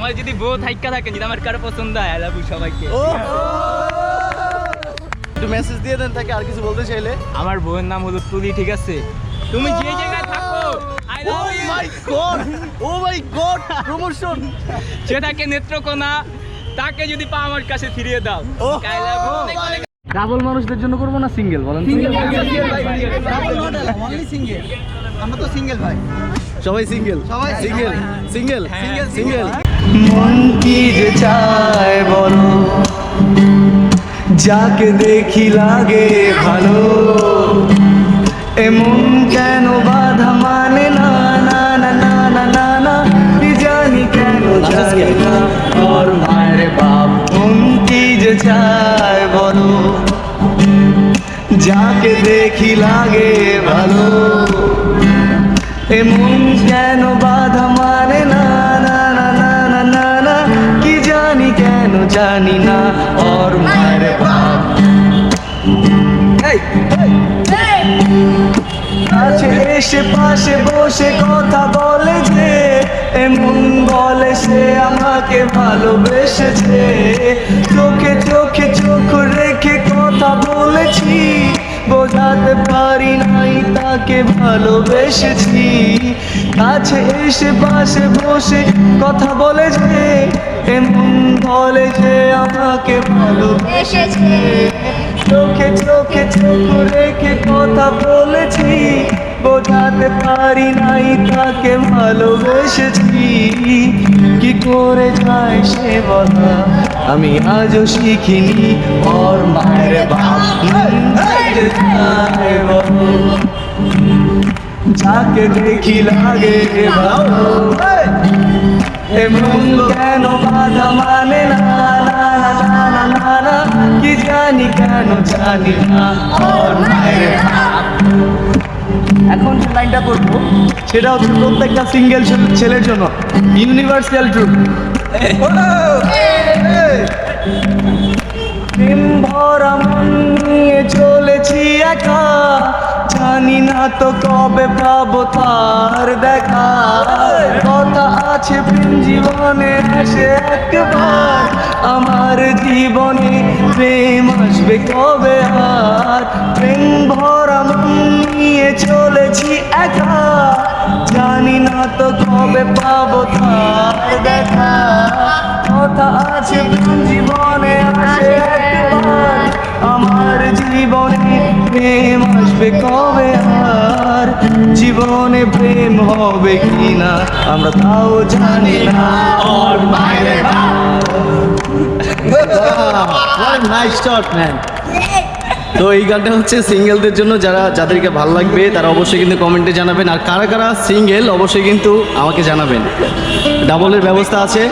আমার যদি বউ থাইকা থাকে যদি আমার কারও পছন্দ হয় আই লাভ ইউ সবাইকে একটু মেসেজ দিয়ে দেন তাকে আর কিছু বলতে চাইলে। আমার বউয়ের নাম হলো তুলি ঠিক আছে? তুমি যে জায়গায় থাকো I love you my God oh my God promotion সে থাকে নেত্রকোনা তাকে যদি পা আমার কাছে ফিরিয়ে দাও। Oh I love you double মানুষদের জন্য করব না সিঙ্গেল বলেন আমরা তো সিঙ্গেল ভাই। সবাই সিঙ্গেল সবাই সিঙ্গেল সিঙ্গেল সিঙ্গেল মন কি যে চায় বলো? যাকে দেখি লাগে ভালো। এমন কেন বাধা মানে না না না না না না না। কি জানি কেন চাই না। ওর মায়ের বাপ মন কি যে চায়? যাকে দেখি লাগে ভালো। এমন কেন বাধা মানে না না না না না না না, কি জানি কেন জানি না ওর মায়ের বাপ। কাছে এসে পাশে বসে কথা বলে যে এমন বলে সে আমাকে ভালোবেসেছে। চোখে চোখে চোখ তাকে ভালোবেসেছি। কাছে এসে পাশে বসে কথা বলে যে এমন বলে যে আমাকে ভালোবেসেছে। চোখে চোখে চোখ রেখে কথা বলেছি বোঝাতে পারি নাই তাকে ভালোবেসেছি। কি করে যায় সে বলা আমি আজও শিখিনি ওর মায়ের বাপ। যাকে দেখি লাগে এমন কেন বাধা মানে না না না না না না না কি জানি কেন জানি না। হাত। এখন যে লাইনটা করব সেটা হচ্ছে প্রত্যেকটা সিঙ্গেল ছেলের জন্য ইউনিভার্সাল ট্রুথ প্রেম ভরা মন নিয়ে চলেছি একা। জানি না তো কবে পাবো তার দেখা। কথা আছে জীবনে আসে একবার। আমার জীবনে প্রেম আসবে কবে আর? প্রেম ভরা নিয়ে চলেছি একা। জানি না তো কবে পাবো তার দেখা। কথা আছে জীবনে আসে একবার। আমার জীবনে প্রেম আসবে কবে হবে কিনা? আমরা তাও জানি না। ওর মায়ের নাইস শট ম্যান তো এই গানটা হচ্ছে সিঙ্গেলদের জন্য যারা যাদেরকে ভালো লাগবে তারা অবশ্যই কিন্তু কমেন্টে জানাবেন। আর কারা কারা সিঙ্গেল অবশ্যই কিন্তু আমাকে জানাবেন। ডাবলের ব্যবস্থা আছে।